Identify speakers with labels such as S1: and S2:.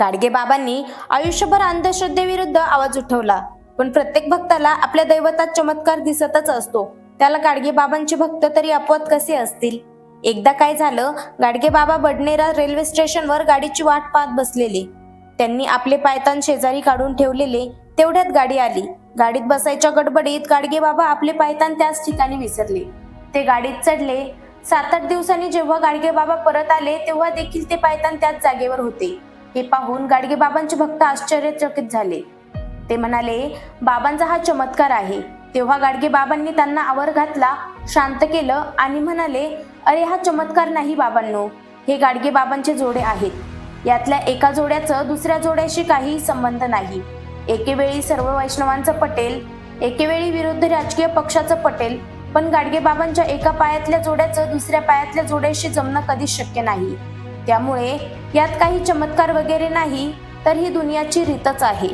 S1: गाडगे बाबांनी आयुष्यभर अंधश्रद्धेविरुद्ध आवाज उठवला. पण प्रत्येक भक्ताला आपल्या दैवतात चमत्कार दिसतच असतो. त्याला गाडगेबाबांचे भक्त तरी अपवाद कसे असतील? एकदा काय झालं गाडगे बाबा बडनेरा रेल्वे स्टेशनवर गाडीची वाट पाहत बसलेले. त्यांनी आपले पायतान शेजारी काढून ठेवलेले तेवढ्यात गाडी आली. गाडीत बसायच्या गडबडीत गाडगे बाबा आपले पायतान त्याच ठिकाणी विसरले. ते गाडीत चढले. सात आठ दिवसांनी जेव्हा गाडगे बाबा परत आले तेव्हा देखील ते पायतान त्याच जागेवर होते. हे पाहून गाडगेबाबांचे भक्त आश्चर्यचकित झाले. ते म्हणाले बाबांचा हा चमत्कार आहे. तेव्हा गाडगेबाबांनी त्यांना आवर घातला शांत केलं आणि म्हणाले अरे हा चमत्कार नाही बाबांनो. हे गाडगेबाबांचे जोडे आहेत. यातल्या एका जोड्याचं दुसऱ्या जोड्याशी काही संबंध नाही. एकेवेळी सर्व वैष्णवांचं पटेल एकेवेळी विरुद्ध राजकीय पक्षाचं पटेल पण गाडगेबाबांच्या एका पायातल्या जोड्याचं दुसऱ्या पायातल्या जोड्याशी जमणं कधीच शक्य नाही. त्यामुळे यात काही चमत्कार वगैरे नाही तर ही दुनियाची रीतच आहे.